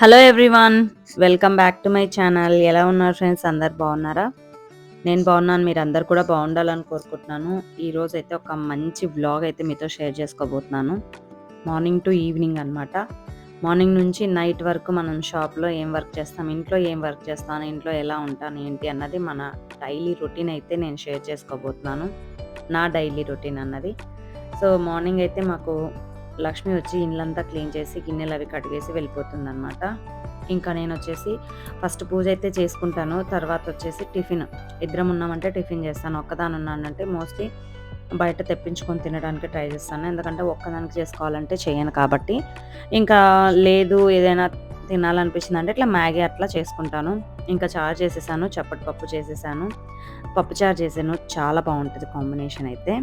Hello everyone welcome back to my channel ఎలా ఉన్నారు friends అందరు బాగున్నారా? నేను బాగున్నాను మీరు అందరు కూడా బాగుండాలని కోరుకుంటున్నాను. ఈరోజు అయితే ఒక మంచి వ్లాగ్ అయితే మీతో షేర్ చేసుకోబోతున్నాను. మార్నింగ్ టు ఈవినింగ్ అనమాట మార్నింగ్ నుంచి నైట్ వరకు మనం షాప్లో ఏం వర్క్ చేస్తాం ఇంట్లో ఏం వర్క్ చేస్తాను ఇంట్లో ఎలా ఉంటాను ఏంటి అన్నది మన డైలీ రొటీన్ అయితే నేను షేర్ చేసుకోబోతున్నాను. నా డైలీ రొటీన్ అన్నది. సో మార్నింగ్ అయితే మాకు లక్ష్మి వచ్చి ఇండ్లంతా క్లీన్ చేసి గిన్నెలు అవి కడిగేసి వెళ్ళిపోతుంది అనమాట ఇంకా నేను వచ్చేసి ఫస్ట్ పూజ అయితే చేసుకుంటాను. తర్వాత వచ్చేసి టిఫిన్. ఇద్దరం ఉన్నామంటే టిఫిన్ చేస్తాను. ఒక్కదాని ఉన్నానంటే మోస్ట్లీ బయట తెప్పించుకొని తినడానికి ట్రై చేస్తాను. ఎందుకంటే ఒక్కదానికి చేసుకోవాలంటే చేయను కాబట్టి. ఇంకా లేదు ఏదైనా తినాలనిపించింది అంటే ఇట్లా మ్యాగీ అట్లా చేసుకుంటాను. ఇంకా చారు చేసేసాను చప్పటి పప్పు చేసేసాను. పప్పు చారు చేసాను. చాలా బాగుంటుంది కాంబినేషన్ అయితే.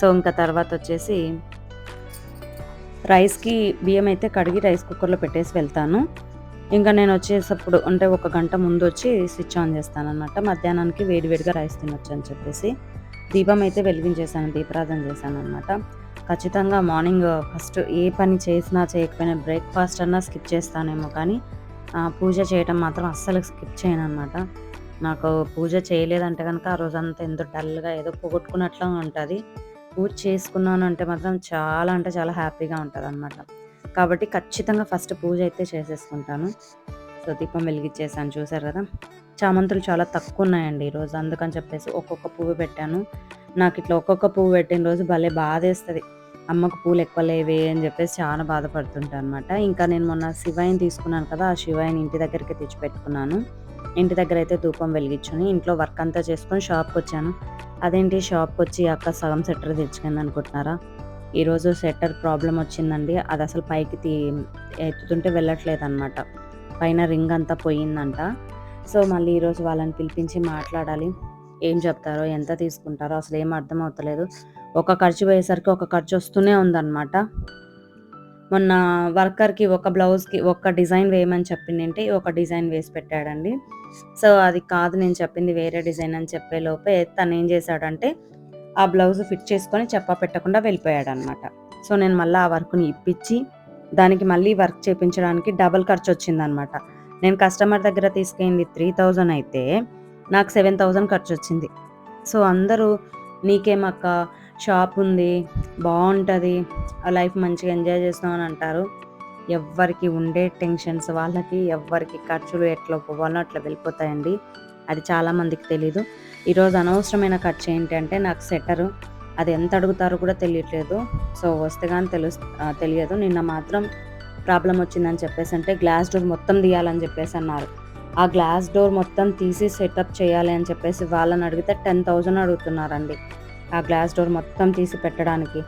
సో ఇంకా తర్వాత వచ్చేసి రైస్కి బియ్యం అయితే కడిగి రైస్ కుక్కర్లో పెట్టేసి వెళ్తాను. ఇంకా నేను వచ్చేసప్పుడు అంటే ఒక గంట ముందు వచ్చి స్విచ్ ఆన్ చేస్తాను అనమాట మధ్యాహ్నానికి వేడివేడిగా రైస్ తినొచ్చు అని చెప్పేసి దీపం అయితే వెలిగించేసాను దీపారాధన చేశాను అనమాట ఖచ్చితంగా మార్నింగ్ ఫస్ట్ ఏ పని చేసినా చేయకపోయినా బ్రేక్ఫాస్ట్ అన్నా స్కిప్ చేస్తానేమో కానీ పూజ చేయటం మాత్రం అస్సలు స్కిప్ చేయను అనమాట నాకు పూజ చేయలేదంటే కనుక ఆ రోజంతా ఎంతో డల్గా ఏదో పోగొట్టుకున్నట్లుగా ఉంటుంది. పూజ చేసుకున్నాను అంటే మాత్రం చాలా అంటే చాలా హ్యాపీగా ఉంటుంది అనమాట కాబట్టి ఖచ్చితంగా ఫస్ట్ పూజ అయితే చేసేసుకుంటాను. సో దీపం వెలిగించేసాను చూసారు కదా? చామంతులు చాలా తక్కువ ఉన్నాయండి ఈరోజు అందుకని చెప్పేసి ఒక్కొక్క పువ్వు పెట్టాను. నాకు ఇట్లా ఒక్కొక్క పువ్వు పెట్టిన రోజు భలే బాధేస్తుంది. అమ్మకు పూలు ఎక్కువ లేవే అని చెప్పేసి చాలా బాధపడుతుంటాను అనమాట ఇంకా నేను మొన్న శివాయిని తీసుకున్నాను కదా ఆ శివాయిని ఇంటి దగ్గరికి తెచ్చి పెట్టుకున్నాను ఇంటి దగ్గర అయితే ధూపం వెలిగించుని ఇంట్లో వర్క్ అంతా చేసుకొని షాప్కి వచ్చాను. అదేంటి షాప్కి వచ్చి అక్క సగం సెట్టర్ తెచ్చుకుంది అనుకుంటున్నారా? ఈరోజు సెట్టర్ ప్రాబ్లం వచ్చిందండి. అది అసలు పైకి తీ ఎత్తుతుంటే వెళ్ళట్లేదు అనమాట పైన రింగ్ అంతా పోయిందంట. సో మళ్ళీ ఈరోజు వాళ్ళని పిలిపించి మాట్లాడాలి. ఏం చెప్తారో ఎంత తీసుకుంటారో అసలు ఏం అర్థం అవుతలేదు. ఒక ఖర్చు పోయేసరికి ఒక ఖర్చు వస్తూనే ఉందన్నమాట. మొన్న వర్కర్కి ఒక బ్లౌజ్కి ఒక డిజైన్ వేయమని చెప్పిందంటే ఒక డిజైన్ వేసి పెట్టాడండి. సో అది కాదు నేను చెప్పింది వేరే డిజైన్ అని చెప్పే లోపే తను ఏం చేశాడంటే ఆ బ్లౌజ్ ఫిట్ చేసుకొని చెప్పా పెట్టకుండా వెళ్ళిపోయాడు అనమాట సో నేను మళ్ళీ ఆ వర్క్ని ఇప్పించి దానికి మళ్ళీ వర్క్ చేయించడానికి డబల్ ఖర్చు వచ్చిందనమాట నేను కస్టమర్ దగ్గర తీసుకెళ్ళింది త్రీ థౌజండ్ అయితే నాకు సెవెన్ థౌజండ్ ఖర్చు వచ్చింది సో అందరూ నీకేమక్క షాప్ ఉంది బాగుంటుంది లైఫ్ మంచిగా ఎంజాయ్ చేస్తామని అంటారు. ఎవ్వరికి ఉండే టెన్షన్స్ వాళ్ళకి ఎవ్వరికి ఖర్చులు ఎట్లా పోవాలో అట్లా వెళ్ళిపోతాయండి. అది చాలామందికి తెలీదు. ఈరోజు అనవసరమైన ఖర్చు ఏంటంటే నాకు సెటరు అది ఎంత అడుగుతారో కూడా తెలియట్లేదు. సో వస్తే కానీ తెలు తెలియదు. నిన్న మాత్రం ప్రాబ్లం వచ్చిందని చెప్పేసి అంటే గ్లాస్ డోర్ మొత్తం తీయాలని చెప్పేసి అన్నారు. ఆ గ్లాస్ డోర్ మొత్తం తీసి సెటప్ చేయాలి అని చెప్పేసి వాళ్ళని అడిగితే టెన్ థౌజండ్ అడుగుతున్నారండి. ఆ గ్లాస్ డోర్ మొత్తం తీసి పెట్టడానికి.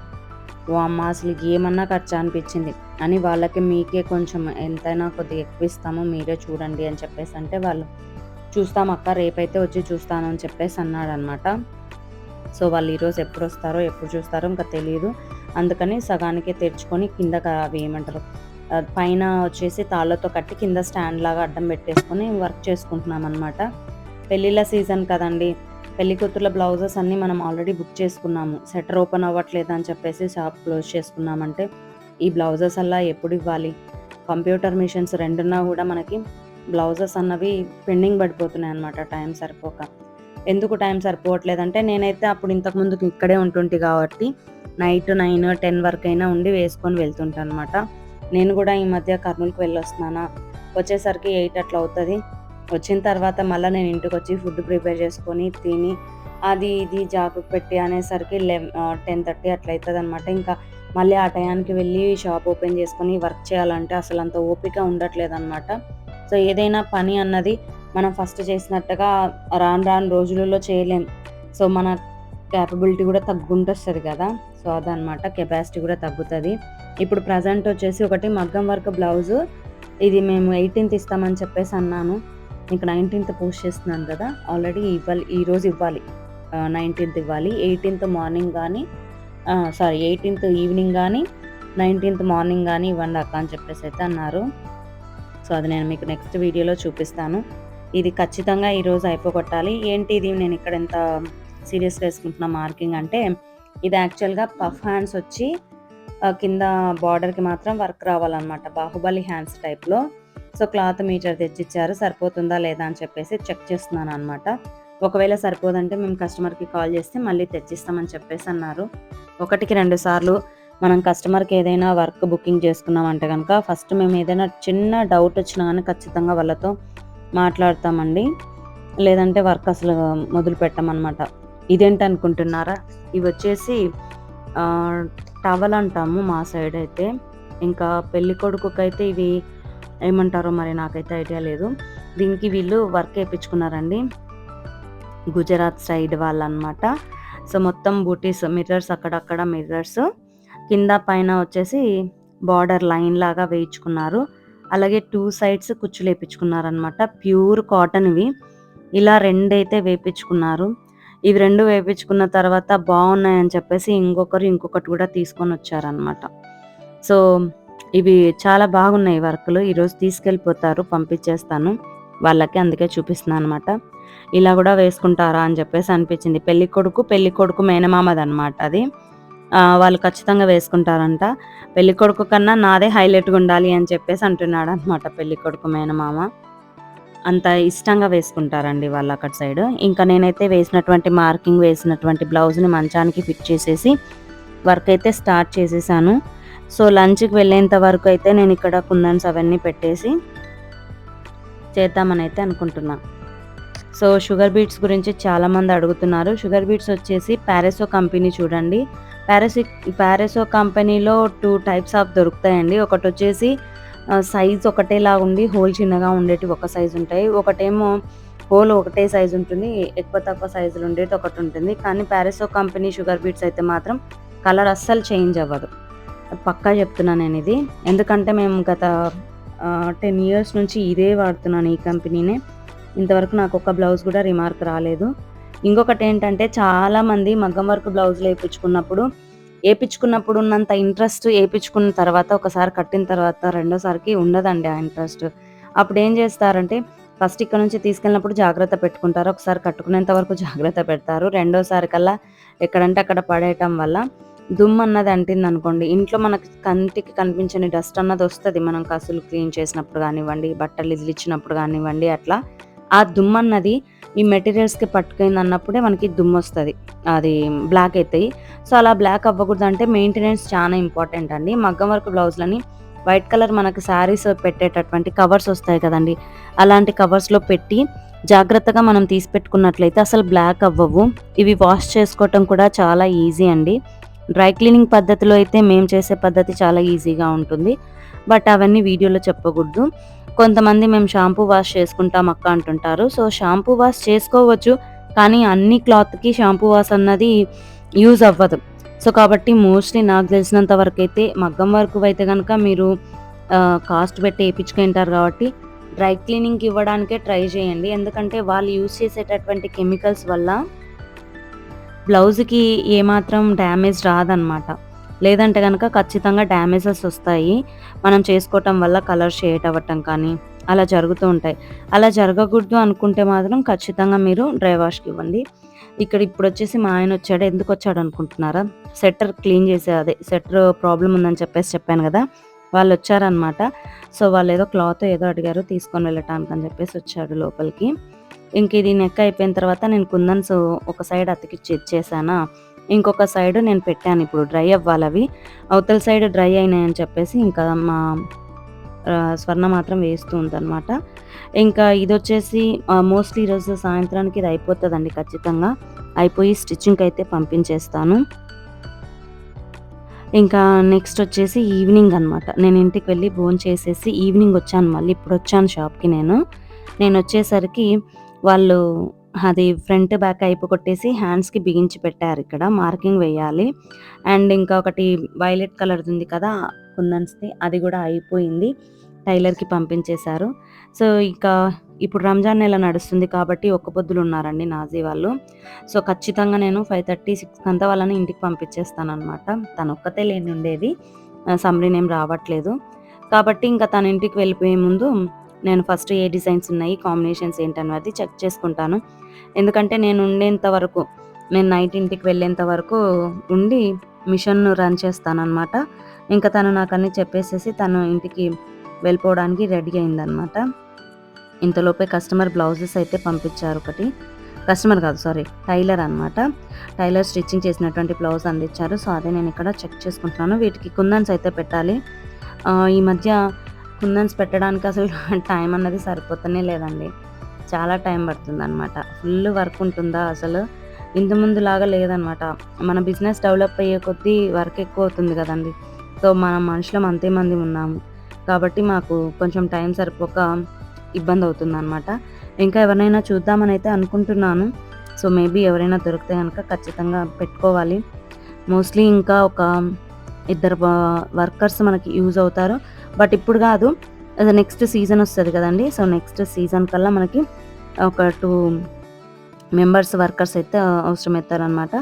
ఓ అమ్మ అసలు ఏమన్నా ఖర్చు అనిపించింది? అని వాళ్ళకి మీకే కొంచెం ఎంతైనా కొద్దిగా ఎక్కువ ఇస్తామో మీరే చూడండి అని చెప్పేసి అంటే వాళ్ళు చూస్తాం అక్క రేపైతే వచ్చి చూస్తాను అని చెప్పేసి అన్నాడు అనమాట సో వాళ్ళు ఈరోజు ఎప్పుడు వస్తారో ఎప్పుడు చూస్తారో ఇంకా తెలియదు అందుకని సగానికే తెరుచుకొని కింద అవి ఏమంటారు పైన వచ్చేసి తాళ్ళతో కట్టి కింద స్టాండ్ లాగా అడ్డం పెట్టేసుకొని వర్క్ చేసుకుంటున్నాం అనమాట పెళ్ళిళ్ళ సీజన్ కదండి పెళ్ళికూతుర్ల బ్లౌజెస్ అన్నీ మనం ఆల్రెడీ బుక్ చేసుకున్నాము. సెటర్ ఓపెన్ అవ్వట్లేదు అని చెప్పేసి షాప్ క్లోజ్ చేసుకున్నామంటే ఈ బ్లౌజెస్ అలా ఎప్పుడు ఇవ్వాలి? కంప్యూటర్ మిషన్స్ రెండున్నా కూడా మనకి బ్లౌజెస్ అన్నవి పెండింగ్ పడిపోతున్నాయి అనమాట టైం సరిపోక. ఎందుకు టైం సరిపోవట్లేదంటే నేనైతే అప్పుడు ఇంతకుముందు ఇక్కడే ఉంటుంటి కాబట్టి నైట్ నైన్ టెన్ వరకు అయినా ఉండి వేసుకొని వెళ్తుంటాను అనమాట నేను కూడా ఈ మధ్య కర్నూలుకి వెళ్ళొస్తున్నానా? వచ్చేసరికి ఎయిట్ అట్లా అవుతుంది. వచ్చిన తర్వాత మళ్ళీ నేను ఇంటికి వచ్చి ఫుడ్ ప్రిపేర్ చేసుకొని తిని అది ఇది జాకు పెట్టి అనేసరికి లెవెన్ టెన్ థర్టీ అట్లా అవుతుంది అనమాట ఇంకా మళ్ళీ ఆ టయానికి వెళ్ళి షాప్ ఓపెన్ చేసుకొని వర్క్ చేయాలంటే అసలు అంత ఓపిక ఉండట్లేదు అనమాట సో ఏదైనా పని అన్నది మనం ఫస్ట్ చేసినట్టుగా రాను రాను రోజులలో చేయలేం. సో మన క్యాపబిలిటీ కూడా తగ్గుంటొస్తుంది కదా. సో అదనమాట కెపాసిటీ కూడా తగ్గుతుంది. ఇప్పుడు ప్రజెంట్ వచ్చేసి ఒకటి మగ్గం వర్క్ బ్లౌజు. ఇది మేము ఎయిటీన్త్ ఇస్తామని చెప్పేసి అన్నాను. మీకు నైన్టీన్త్ పోస్ట్ చేస్తున్నాను కదా ఆల్రెడీ ఇవ్వాలి ఈరోజు ఇవ్వాలి. నైన్టీన్త్ ఇవ్వాలి. ఎయిటీన్త్ మార్నింగ్ కానీ సారీ ఎయిటీన్త్ ఈవినింగ్ కానీ నైన్టీన్త్ మార్నింగ్ కానీ ఇవ్వండి అక్క అని చెప్పేసి అయితే అన్నారు. సో అది నేను మీకు నెక్స్ట్ వీడియోలో చూపిస్తాను. ఇది ఖచ్చితంగా ఈరోజు అయిపోగొట్టాలి. ఏంటి ఇది? నేను ఇక్కడ ఎంత సీరియస్గా వేసుకుంటున్న మార్కింగ్ అంటే ఇది యాక్చువల్గా పఫ్ హ్యాండ్స్ వచ్చి కింద బార్డర్కి మాత్రం వర్క్ రావాలన్నమాట. బాహుబలి హ్యాండ్స్ టైప్లో. సో క్లాత్ మీటర్ తెచ్చిచ్చారు సరిపోతుందా లేదా అని చెప్పేసి చెక్ చేస్తున్నాను అనమాట ఒకవేళ సరిపోదంటే మేము కస్టమర్కి కాల్ చేస్తే మళ్ళీ తెచ్చిస్తామని చెప్పేసి అన్నారు. ఒకటికి రెండు సార్లు మనం కస్టమర్కి ఏదైనా వర్క్ బుకింగ్ చేసుకున్నామంటే కనుక ఫస్ట్ మేము ఏదైనా చిన్న డౌట్ వచ్చినా కానీ ఖచ్చితంగా వాళ్ళతో మాట్లాడతామండి. లేదంటే వర్క్ అసలు మొదలు పెట్టామన్నమాట. ఇదేంటి అనుకుంటున్నారా? ఇవి వచ్చేసి టవల్ అంటాము మా సైడ్ అయితే. ఇంకా పెళ్ళికొడుకుకైతే ఇవి ఏమంటారో మరి నాకైతే ఐడియా లేదు. దీనికి వీళ్ళు వర్క్ వేయించుకున్నారండి. గుజరాత్ సైడ్ వాళ్ళనమాట సో మొత్తం బూటీస్ మిర్రర్స్ అక్కడక్కడ మిర్రర్స్. కింద పైన వచ్చేసి బార్డర్ లైన్ లాగా వేయించుకున్నారు. అలాగే టూ సైడ్స్ కుచ్చులు వేయించుకున్నారనమాట ప్యూర్ కాటన్ ఇవి. ఇలా రెండైతే వేయించుకున్నారు. ఇవి రెండు వేయించుకున్న తర్వాత బాగున్నాయని చెప్పేసి ఇంకొకరు ఇంకొకటి కూడా తీసుకొని వచ్చారనమాట సో ఇవి చాలా బాగున్నాయి వర్క్లు. ఈరోజు తీసుకెళ్ళిపోతారు పంపించేస్తాను. వాళ్ళకి అందుకే చూపిస్తున్నాను అనమాట ఇలా కూడా వేసుకుంటారా అని చెప్పేసి అనిపించింది. పెళ్ళి కొడుకు పెళ్ళి కొడుకు మేనమామది అనమాట అది వాళ్ళు ఖచ్చితంగా వేసుకుంటారంట. పెళ్ళి కొడుకు కన్నా నాదే హైలైట్గా ఉండాలి అని చెప్పేసి అంటున్నాడు అనమాట పెళ్ళి కొడుకు మేనమామ. అంత ఇష్టంగా వేసుకుంటారండి వాళ్ళు అక్కడ సైడ్. ఇంకా నేనైతే వేసినటువంటి మార్కింగ్ వేసినటువంటి బ్లౌజ్ని మంచానికి ఫిట్ చేసేసి వర్క్ అయితే స్టార్ట్ చేసేసాను. సో లంచ్కి వెళ్ళేంత వరకు అయితే నేను ఇక్కడ కుందన్స్ అవన్నీ పెట్టేసి చేద్దామని అయితే అనుకుంటున్నా. సో షుగర్ బీట్స్ గురించి చాలామంది అడుగుతున్నారు. షుగర్ బీట్స్ వచ్చేసి ప్యారెసో కంపెనీ చూడండి. ప్యారెసి ప్యారెసో కంపెనీలో టూ టైప్స్ ఆఫ్ దొరుకుతాయండి. ఒకటి వచ్చేసి సైజ్ ఒకటేలా ఉండి హోల్ చిన్నగా ఉండేటి ఒక సైజు ఉంటాయి. ఒకటేమో హోల్ ఒకటే సైజు ఉంటుంది ఎక్కువ తక్కువ సైజులు ఉండేది ఒకటి ఉంటుంది. కానీ ప్యారెసో కంపెనీ షుగర్ బీట్స్ అయితే మాత్రం కలర్ అస్సలు చేంజ్ అవ్వదు. పక్కా చెప్తున్నాను నేను ఇది. ఎందుకంటే మేము గత టెన్ ఇయర్స్ నుంచి ఇదే వాడుతున్నాను ఈ కంపెనీనే. ఇంతవరకు నాకు ఒక బ్లౌజ్ కూడా రిమార్క్ రాలేదు. ఇంకొకటి ఏంటంటే చాలామంది మగ్గం వర్క్ బ్లౌజులు వేయించుకున్నప్పుడు వేయించుకున్నప్పుడు ఉన్నంత ఇంట్రెస్ట్ వేయించుకున్న తర్వాత ఒకసారి కట్టిన తర్వాత రెండోసారికి ఉండదండి ఆ ఇంట్రెస్ట్. అప్పుడు ఏం చేస్తారంటే ఫస్ట్ ఇక్కడ నుంచి తీసుకెళ్ళినప్పుడు జాగ్రత్త పెట్టుకుంటారు. ఒకసారి కట్టుకునేంత వరకు జాగ్రత్త పెడతారు. రెండోసారి కల్లా ఎక్కడంటే అక్కడ పడేయటం వల్ల దుమ్ము అన్నది అంటింది అనుకోండి ఇంట్లో మనకి కంటికి కనిపించని డస్ట్ అన్నది వస్తుంది. మనం కసులు క్లీన్ చేసినప్పుడు కానివ్వండి బట్టలు ఇదిలిచ్చినప్పుడు కానివ్వండి అట్లా ఆ దుమ్ము అన్నది ఈ మెటీరియల్స్కి పట్టుకుంది అన్నప్పుడే మనకి దుమ్ము వస్తుంది అది బ్లాక్ అవుతాయి సో అలా బ్లాక్ అవ్వకూడదు అంటే మెయింటెనెన్స్ చాలా ఇంపార్టెంట్ అండి. మగ్గం వర్క్ బ్లౌజ్లని వైట్ కలర్ మనకి శారీస్ పెట్టేటటువంటి కవర్స్ వస్తాయి కదండి. అలాంటి కవర్స్లో పెట్టి జాగ్రత్తగా మనం తీసి పెట్టుకున్నట్లయితే అసలు బ్లాక్ అవ్వవు. ఇవి వాష్ చేసుకోవటం కూడా చాలా ఈజీ అండి. డ్రై క్లీనింగ్ పద్ధతిలో అయితే మేము చేసే పద్ధతి చాలా ఈజీగా ఉంటుంది. బట్ అవన్నీ వీడియోలో చెప్పకూడదు. కొంతమంది మేము షాంపూ వాష్ చేసుకుంటాం అక్క అంటుంటారు. సో షాంపూ వాష్ చేసుకోవచ్చు. కానీ అన్ని క్లాత్కి షాంపూ వాష్ అన్నది యూజ్ అవ్వదు. సో కాబట్టి మోస్ట్లీ నాకు తెలిసినంత వరకు అయితే మగ్గం వరకు అయితే కనుక మీరు కాస్ట్ పెట్టి వేయించుకుంటారు కాబట్టి డ్రై క్లీనింగ్కి ఇవ్వడానికే ట్రై చేయండి. ఎందుకంటే వాళ్ళు యూజ్ చేసేటటువంటి కెమికల్స్ వల్ల బ్లౌజ్కి ఏమాత్రం డ్యామేజ్ రాదనమాట లేదంటే కనుక ఖచ్చితంగా డ్యామేజెస్ వస్తాయి. మనం చేసుకోవటం వల్ల కలర్ షేడ్ అవ్వటం కానీ అలా జరుగుతూ ఉంటాయి. అలా జరగకూడదు అనుకుంటే మాత్రం ఖచ్చితంగా మీరు డ్రై వాష్కి ఇవ్వండి. ఇక్కడ ఇప్పుడు వచ్చేసి మా ఆయన వచ్చాడు. ఎందుకు వచ్చాడు అనుకుంటున్నారా? సెట్టర్ క్లీన్ చేసే అదే సెట్టర్ ప్రాబ్లం ఉందని చెప్పేసి చెప్పాను కదా. వాళ్ళు వచ్చారనమాట సో వాళ్ళు ఏదో క్లాత్ ఏదో అడిగారు తీసుకొని వెళ్ళటానికి అని చెప్పేసి వచ్చాడు లోపలికి. ఇంక ఇది నెక్ అయిపోయిన తర్వాత నేను కుందన్స్ ఒక సైడ్ అతికిచ్చి ఇచ్చేసానా ఇంకొక సైడ్ నేను పెట్టాను. ఇప్పుడు డ్రై అవ్వాలి అవి అవతల సైడ్ డ్రై అయినాయని చెప్పేసి ఇంకా మా స్వర్ణ మాత్రం వేస్తూ ఉందన్నమాట. ఇంకా ఇది వచ్చేసి మోస్ట్లీ ఈరోజు సాయంత్రానికి ఇది అయిపోతుందండి ఖచ్చితంగా. అయిపోయి స్టిచ్చింగ్కి అయితే పంపించేస్తాను. ఇంకా నెక్స్ట్ వచ్చేసి ఈవినింగ్ అనమాట నేను ఇంటికి వెళ్ళి భోజనం చేసేసి ఈవినింగ్ వచ్చాను. మళ్ళీ ఇప్పుడు వచ్చాను షాప్కి నేను. నేను వచ్చేసరికి వాళ్ళు అది ఫ్రంట్ బ్యాక్ అయిపు కొట్టేసి హ్యాండ్స్కి బిగించి పెట్టారు ఇక్కడ మార్కింగ్ వేయాలి. అండ్ ఇంకా ఒకటి వైలెట్ కలర్ది ఉంది కదా కుందన్స్ది అది కూడా అయిపోయింది. టైలర్కి పంపించేశారు. సో ఇంకా ఇప్పుడు రంజాన్ నెల నడుస్తుంది కాబట్టి ఒక్క పొద్దులు ఉన్నారండి నాజీ వాళ్ళు. సో ఖచ్చితంగా నేను ఫైవ్ థర్టీ సిక్స్ అంతా వాళ్ళని ఇంటికి పంపించేస్తాను అనమాట తను ఒక్కతే లేని ఉండేది సమ్రీన్ ఏం రావట్లేదు. కాబట్టి ఇంకా తన ఇంటికి వెళ్ళిపోయే ముందు నేను ఫస్ట్ ఏ డిజైన్స్ ఉన్నాయి కాంబినేషన్స్ ఏంటన్నది చెక్ చేసుకుంటాను. ఎందుకంటే నేను ఉండేంత వరకు నేను నైట్ ఇంటికి వెళ్ళేంత వరకు ఉండి మిషన్ను రన్ చేస్తాను అనమాట ఇంకా తను నాకు అన్ని చెప్పేసేసి తను ఇంటికి వెళ్ళిపోవడానికి రెడీ అయిందనమాట ఇంతలోపే కస్టమర్ బ్లౌజెస్ అయితే పంపించారు ఒకటి. కస్టమర్ కాదు సారీ టైలర్ అనమాట టైలర్ స్టిచ్చింగ్ చేసినటువంటి బ్లౌజ్ అందించారు. సో అదే నేను ఇక్కడ చెక్ చేసుకుంటున్నాను. వీటికి కుందన్స్ అయితే పెట్టాలి. ఈ మధ్య కుందన్స్ పెట్టడానికి అసలు టైం అన్నది సరిపోతూనే లేదండి. చాలా టైం పడుతుంది అనమాట ఫుల్ వర్క్ ఉంటుందా అసలు? ఇంత ముందు లాగా లేదనమాట మన బిజినెస్ డెవలప్ అయ్యే కొద్దీ వర్క్ ఎక్కువ అవుతుంది కదండి. సో మన మనుషులం అంతే మంది ఉన్నాము. కాబట్టి మాకు కొంచెం టైం సరిపోక ఇబ్బంది అవుతుంది అనమాట ఇంకా ఎవరినైనా చూద్దామని అయితే అనుకుంటున్నాను. సో మేబీ ఎవరైనా దొరికితే కనుక ఖచ్చితంగా పెట్టుకోవాలి. మోస్ట్లీ ఇంకా ఒక ఇద్దరు వర్కర్స్ మనకి యూజ్ అవుతారు. బట్ ఇప్పుడు కాదు అది నెక్స్ట్ సీజన్ వస్తుంది కదండి. సో నెక్స్ట్ సీజన్ కల్లా మనకి ఒక టూ మెంబర్స్ వర్కర్స్ అయితే అవసరమవుతారనమాట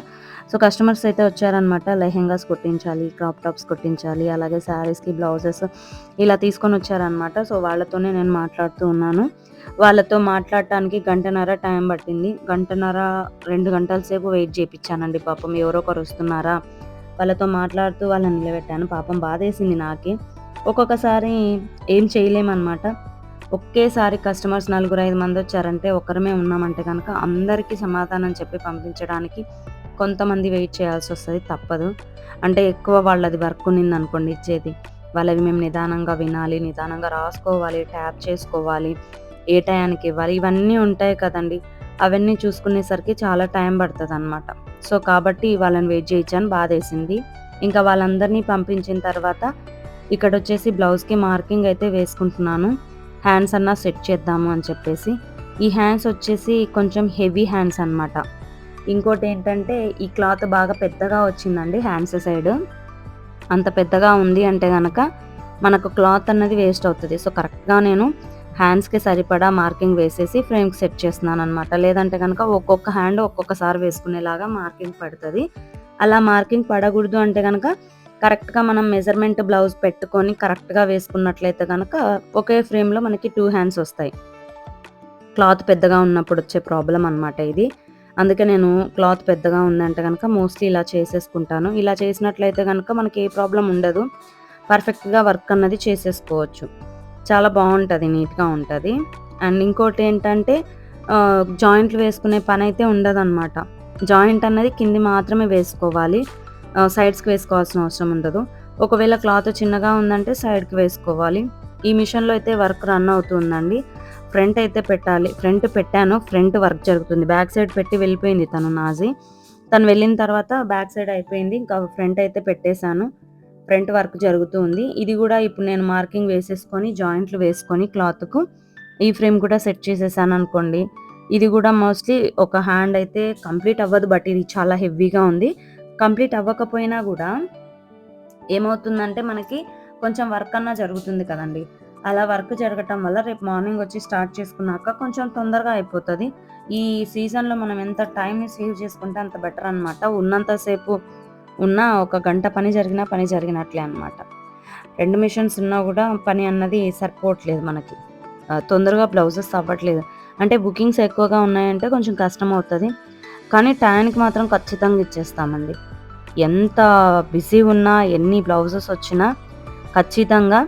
సో కస్టమర్స్ అయితే వచ్చారనమాట లెహెంగాస్ కుట్టించాలి క్రాప్ టాప్స్ కుట్టించాలి అలాగే శారీస్కి బ్లౌజెస్ ఇలా తీసుకొని వచ్చారనమాట సో వాళ్ళతోనే నేను మాట్లాడుతూ ఉన్నాను. వాళ్ళతో మాట్లాడటానికి గంటన్నర టైం పట్టింది. గంటన్నర రెండు గంటల సేపు వెయిట్ చేయించానండి పాపం. ఎవరో ఒకరు వస్తున్నారా? వాళ్ళతో మాట్లాడుతూ వాళ్ళని నిలబెట్టాను. పాపం బాధేసింది నాకే. ఒక్కొక్కసారి ఏం చేయలేమన్నమాట. ఒకేసారి కస్టమర్స్ నలుగురు ఐదు మంది వచ్చారంటే ఒకరమే ఉన్నామంటే కనుక అందరికీ సమాధానం చెప్పి పంపించడానికి కొంతమంది వెయిట్ చేయాల్సి వస్తుంది తప్పదు. అంటే ఎక్కువ వాళ్ళది వర్క్ ఉన్నింది అనుకోండి ఇచ్చేది. వాళ్ళవి మేము నిదానంగా వినాలి నిదానంగా రాసుకోవాలి ట్యాప్ చేసుకోవాలి ఏ టయానికి ఇవ్వాలి ఇవన్నీ ఉంటాయి కదండి. అవన్నీ చూసుకునేసరికి చాలా టైం పడుతుంది అనమాట సో కాబట్టి వాళ్ళని వెయిట్ చేయించాను బాధేసింది. ఇంకా వాళ్ళందరినీ పంపించిన తర్వాత ఇక్కడ వచ్చేసి బ్లౌజ్కి మార్కింగ్ అయితే వేసుకుంటున్నాను. హ్యాండ్స్ అన్నా సెట్ చేద్దాము అని చెప్పేసి. ఈ హ్యాండ్స్ వచ్చేసి కొంచెం హెవీ హ్యాండ్స్ అన్నమాట. ఇంకోటి ఏంటంటే ఈ క్లాత్ బాగా పెద్దగా వచ్చిందండి హ్యాండ్స్ సైడ్. అంత పెద్దగా ఉంది అంటే కనుక మనకు క్లాత్ అన్నది వేస్ట్ అవుతుంది. సో కరెక్ట్గా నేను హ్యాండ్స్కి సరిపడా మార్కింగ్ వేసేసి ఫ్రేమ్కి సెట్ చేస్తున్నాను అనమాట లేదంటే కనుక ఒక్కొక్క హ్యాండ్ ఒక్కొక్కసారి వేసుకునేలాగా మార్కింగ్ పడుతుంది. అలా మార్కింగ్ పడకూడదు అంటే కనుక కరెక్ట్గా మనం మెజర్మెంట్ బ్లౌజ్ పెట్టుకొని కరెక్ట్గా వేసుకున్నట్లయితే కనుక ఒకే ఫ్రేమ్లో మనకి టూ హ్యాండ్స్ వస్తాయి. క్లాత్ పెద్దగా ఉన్నప్పుడు వచ్చే ప్రాబ్లం అనమాట ఇది. అందుకే నేను క్లాత్ పెద్దగా ఉందంటే కనుక మోస్ట్లీ ఇలా చేసేసుకుంటాను. ఇలా చేసినట్లయితే కనుక మనకి ఏ ప్రాబ్లం ఉండదు. పర్ఫెక్ట్గా వర్క్ అన్నది చేసేసుకోవచ్చు. చాలా బాగుంటుంది నీట్గా ఉంటుంది. అండ్ ఇంకోటి ఏంటంటే జాయింట్లు వేసుకునే పని అయితే ఉండదన్నమాట. జాయింట్ అన్నది కింది మాత్రమే వేసుకోవాలి. సైడ్స్కి వేసుకోవాల్సిన అవసరం ఉండదు. ఒకవేళ క్లాత్ చిన్నగా ఉందంటే సైడ్కి వేసుకోవాలి. ఈ మిషన్లో అయితే వర్క్ రన్ అవుతుందండి. ఫ్రంట్ అయితే పెట్టాలి. ఫ్రంట్ పెట్టాను. ఫ్రంట్ వర్క్ జరుగుతుంది. బ్యాక్ సైడ్ పెట్టి వెళ్ళిపోయింది తను నాజీ. తను వెళ్ళిన తర్వాత బ్యాక్ సైడ్ అయిపోయింది. ఇంకా ఫ్రంట్ అయితే పెట్టేశాను. ఫ్రంట్ వర్క్ జరుగుతూ ఉంది ఇది కూడా ఇప్పుడు నేను మార్కింగ్ వేసేసుకొని జాయింట్లు వేసుకొని క్లాత్కు ఈ ఫ్రేమ్ కూడా సెట్ చేసేసాను అనుకోండి. ఇది కూడా మోస్ట్లీ ఒక హ్యాండ్ అయితే కంప్లీట్ అవ్వదు బట్ ఇది చాలా హెవీగా ఉంది. కంప్లీట్ అవ్వకపోయినా కూడా ఏమవుతుందంటే మనకి కొంచెం వర్క్ అన్నా జరుగుతుంది కదండి. అలా వర్క్ జరగటం వల్ల రేపు మార్నింగ్ వచ్చి స్టార్ట్ చేసుకున్నాక కొంచెం తొందరగా అయిపోతుంది. ఈ సీజన్లో మనం ఎంత టైంని సేవ్ చేసుకుంటే అంత బెటర్ అనమాట ఉన్నంతసేపు ఉన్న ఒక గంట పని జరిగినా పని జరిగినట్లే అనమాట రెండు మిషన్స్ ఉన్నా కూడా పని అన్నది సరిపోవట్లేదు మనకి. తొందరగా బ్లౌజెస్ అవ్వట్లేదు. అంటే బుకింగ్స్ ఎక్కువగా ఉన్నాయంటే కొంచెం కష్టం అవుతుంది కానీ టైంకి మాత్రం ఖచ్చితంగా ఇచ్చేస్తామండి. ఎంత బిజీ ఉన్నా ఎన్ని బ్లౌజెస్ వచ్చినా ఖచ్చితంగా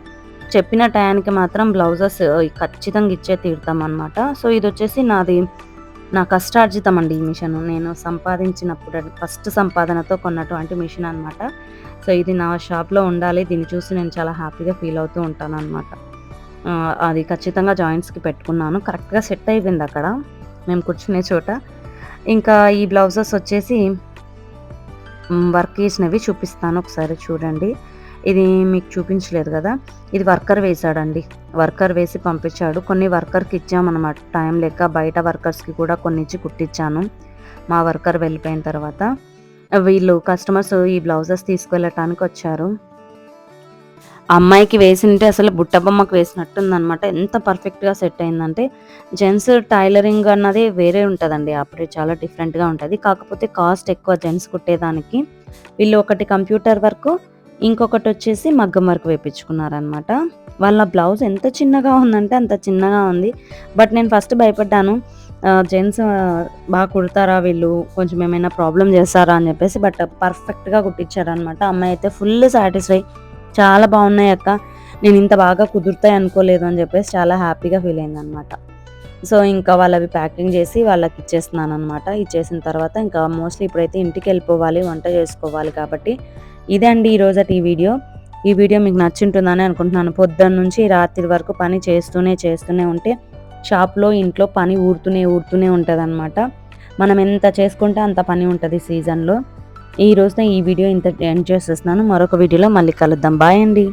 చెప్పిన టయానికి మాత్రం బ్లౌజెస్ ఖచ్చితంగా ఇచ్చే తీరుతాం అనమాట సో ఇది వచ్చేసి నాది నా కష్టార్జితం అండి ఈ మిషన్. నేను సంపాదించినప్పుడు ఫస్ట్ సంపాదనతో కొన్నటువంటి మిషన్ అనమాట సో ఇది నా షాప్లో ఉండాలి. దీన్ని చూసి నేను చాలా హ్యాపీగా ఫీల్ అవుతూ ఉంటాను అనమాట అది ఖచ్చితంగా జాయింట్స్కి పెట్టుకున్నాను. కరెక్ట్గా సెట్ అయిపోయింది అక్కడ. మేము కూర్చునే చోట. ఇంకా ఈ బ్లౌజెస్ వచ్చేసి వర్క్ చేసినవి చూపిస్తాను ఒకసారి చూడండి. ఇది మీకు చూపించలేదు కదా? ఇది వర్కర్ వేశాడండి. వర్కర్ వేసి పంపించాడు. కొన్ని వర్కర్కి ఇచ్చామన్నమాట. టైం లేక బయట వర్కర్స్కి కూడా కొన్ని ఇచ్చి కుట్టించాను. మా వర్కర్ వెళ్ళిపోయిన తర్వాత వీళ్ళు కస్టమర్స్ ఈ బ్లౌజెస్ తీసుకెళ్ళటానికి వచ్చారు. అమ్మాయికి వేసింటే అసలు బుట్ట బొమ్మకు వేసినట్టుందనమాట ఎంత పర్ఫెక్ట్గా సెట్ అయిందంటే జెంట్స్ టైలరింగ్ అన్నది వేరే ఉంటుందండి. అప్పుడే చాలా డిఫరెంట్గా ఉంటుంది. కాకపోతే కాస్ట్ ఎక్కువ జెంట్స్ కుట్టేదానికి. వీళ్ళు ఒకటి కంప్యూటర్ వర్క్ ఇంకొకటి వచ్చేసి మగ్గం వర్క్ వేయించుకున్నారనమాట వాళ్ళ బ్లౌజ్ ఎంత చిన్నగా ఉందంటే అంత చిన్నగా ఉంది. బట్ నేను ఫస్ట్ భయపడ్డాను. జెంట్స్ బాగా కుడతారా వీళ్ళు? కొంచెం ఏమైనా ప్రాబ్లం చేస్తారా అని చెప్పేసి బట్ పర్ఫెక్ట్గా కుట్టించారనమాట అమ్మాయి అయితే ఫుల్ సాటిస్ఫై చాలా బాగున్నాయి అక్క. నేను ఇంత బాగా కుదురుతాయి అనుకోలేదు అని చెప్పేసి చాలా హ్యాపీగా ఫీల్ అయింది అనమాట సో ఇంకా వాళ్ళవి ప్యాకింగ్ చేసి వాళ్ళకి ఇచ్చేస్తున్నాను అనమాట ఇచ్చేసిన తర్వాత ఇంకా మోస్ట్లీ ఇప్పుడైతే ఇంటికి వెళ్ళిపోవాలి వంట చేసుకోవాలి కాబట్టి ఇదే అండి ఈరోజు ఈ వీడియో. ఈ వీడియో మీకు నచ్చింటుందని అనుకుంటున్నాను. పొద్దున్న నుంచి రాత్రి వరకు పని చేస్తూనే చేస్తూనే ఉంటే షాప్లో ఇంట్లో పని ఊరుతూనే ఊరుతూనే ఉంటుంది మనం ఎంత చేసుకుంటే అంత పని ఉంటుంది సీజన్లో. ఈ రోజున ఈ వీడియో ఇంత ఎండ్ చేసేస్తున్నాను. మరొక వీడియోలో మళ్ళీ కలుద్దాం. బాయ్ అండి.